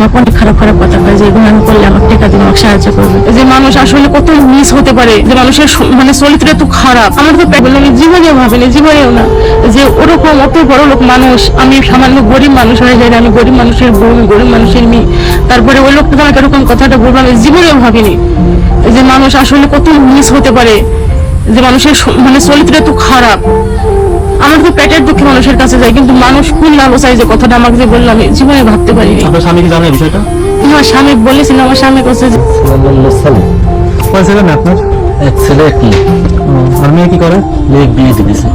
অনেক খারাপ খারাপ কথা কয় যে এগুলো আমি করলে আমাকে সাহায্য করবে। যে মানুষ আসলে কত মিস হতে পারে, যে মানুষের মানে চরিত্র এত খারাপ। আমার তো আমি জীবনেও ভাবিনি, জীবনেও না, যে ওরকম অত বড় লোক মানুষ, আমি সামান্য গরিব মানুষ হয়ে যাই আমি গরিব মানুষের বোন, গরিব মানুষের মেয়ে। তারপরে ওই লোকটা আমাকে এরকম কথাটা বলব, আমি জীবনেও ভাবিনি। যে মানুষ আসলে কত মিস হতে পারে যে মানুষের মানে চরিত্র এত খারাপ আমার তো পেটের দুঃখে মানুষের কাছে যায় কিন্তু মানুষ কোন আলোচায় যে কথাটা আমাকে যে বললাম আমি জীবনে ভাবতে পারি আপনার স্বামী কি জানে বিষয়টা? আমার স্বামী বলেছিল আমার স্বামী কাছে কয় ছেলে না আপনার? এক ছেলে এক মেয়ে। আর মেয়ে কি করে? মেয়ে বিয়ে দিয়েছে।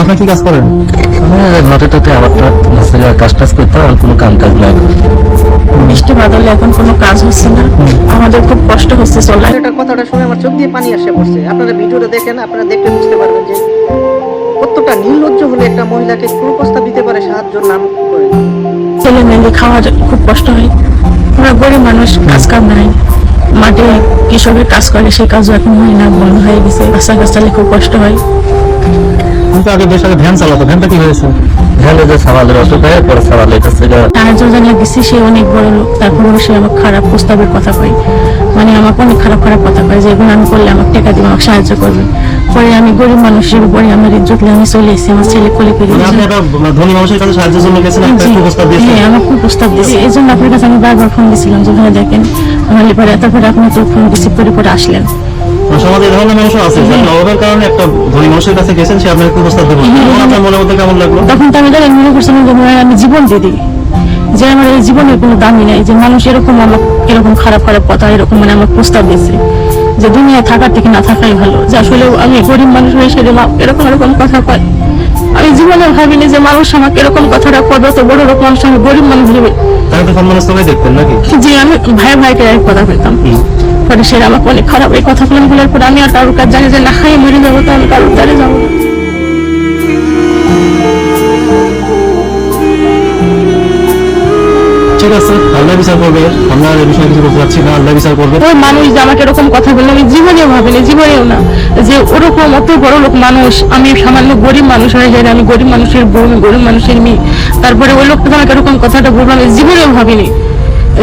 আপনি কি কাজ করেন? আমি নটাটাতে আমার কাজ টাজ করতাম আর কোনো কাম কাজ নাই। বৃষ্টি বাদলে এখন কোনো কাজ হচ্ছে না। আমাদের খুব কষ্ট হচ্ছে চলে এটা কথাটা শুনে আমার চোখ দিয়ে পানি আসে পড়ছে। আপনারা ভিডিওটা দেখেন আপনারা দেখলে বুঝতে পারবেন যে কতটা নির্লজ্জ হলে একটা মহিলাকে কুপ্রস্তাব দিতে পারে সাহায্য নাম করে। ছেলে মেয়ে খাওয়ার খুব কষ্ট হয়। আমরা গরিব মানুষ কাজ কাম নাই। মাঠে কৃষকের কাজ করে সেই কাজও এখন হয় না বন্ধ হয়ে গেছে। রাস্তা কাজ চালে খুব কষ্ট হয়। আগে বেশ আগে ভ্যান চালাতো ভ্যানটা কি হয়েছে? ধ্যানে যে সামালের অসুখ হয় পরে জানিয়ে দিচ্ছি সে অনেক বড় লোক। তারপরেও সে আমাকে খারাপ প্রস্তাবের কথা কয়। মানে আমাকে অনেক খারাপ খারাপ কথা কয় যে এগুলো আমি করলে আমাকে টাকা দিবে আমাকে সাহায্য করবে। পরে আমি গরিব মানুষের উপরে আমার ইজ্জত নিয়ে আমি চলে এসেছি আমার ছেলে কোলে পেরে মানে ধনী মানুষের কাছে সাহায্যের জন্য গেছেন প্রস্তাব হ্যাঁ আমার খুব প্রস্তাব দিয়েছে। এই জন্য আপনার কাছে আমি বারবার ফোন দিয়েছিলাম যে ভাই দেখেন নাহলে পরে তারপরে আপনি তো ফোন রিসিভ করে পরে আসলেন। সমাজে এই ধরনের আছে যে অভাবের কারণে একটা ধনী মানুষের কাছে গেছেন সে আপনাকে প্রস্তাব দেবেন। তখন আপনার মনের মধ্যে কেমন লাগল? তখন তো আমি মনে করছিলাম যে আমি জীবন দিয়ে দিই। যে আমার এই জীবনের কোনো দামই নাই যে মানুষ এরকম আমার এরকম খারাপ খারাপ কথা এরকম মানে আমার প্রস্তাব দিয়েছে। যে দুনিয়া থাকার থেকে না থাকাই ভালো। যে আসলে আমি গরিব মানুষ হয়ে সেটা এরকম এরকম কথা কয়। জীবনে ভাবিনি যে মানুষ আমাকে এরকম কথাটা করবে তো বড় রকম মানুষ আমি গরিব মানুষ ভেবে আমি ভাই ভাইকে এক কথা পেতাম পরে সে আমাকে অনেক খারাপ এই কথা বলার পর আমি আর কারোর কাজ জানি যে না খাই মরে যাব তো আমি কারোর দ্বারে যাব ঠিক আছে আল্লাহ বিচার করবে। আমরা এই বিষয়ে কিছু বলতে চাচ্ছি না আল্লাহ বিচার করবে। ওই মানুষ যে আমাকে এরকম কথা বলল আমি জীবনেও ভাবিনি জীবনেও না। যে ওরকম অত বড় লোক মানুষ আমি সামান্য গরিব মানুষ হয়ে যাই আমি গরিব মানুষের বোন গরিব মানুষের মেয়ে। তারপরে ওই লোকটা তো আমাকে এরকম কথাটা বলব আমি জীবনেও ভাবিনি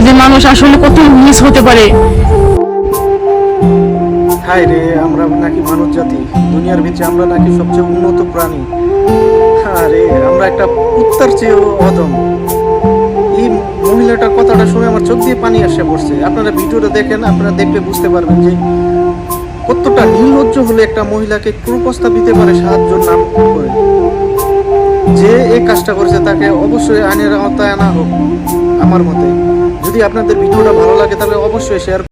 যে মানুষ আসলে কত মিস হতে পারে। হায় রে আমরা নাকি মানব জাতি দুনিয়ার ভিতরে আমরা নাকি সবচেয়ে উন্নত প্রাণী। আরে আমরা একটা উত্তর চেয়েও অদম মহিলাটার কথাটা শুনে আমার চোখ দিয়ে পানি আসে পড়ছে। আপনারা ভিডিওটা দেখেন, আপনারা দেখলে বুঝতে পারবেন যে কতটা নির্লজ্জ হলে একটা মহিলাকে কুপ্রস্তাব দিতে পারে সাহায্য নাম করে। যে এই কাজটা করেছে তাকে অবশ্যই আইনের আওতায় আনা হোক, আমার মতে। যদি আপনাদের ভিডিওটা ভালো লাগে তাহলে অবশ্যই শেয়ার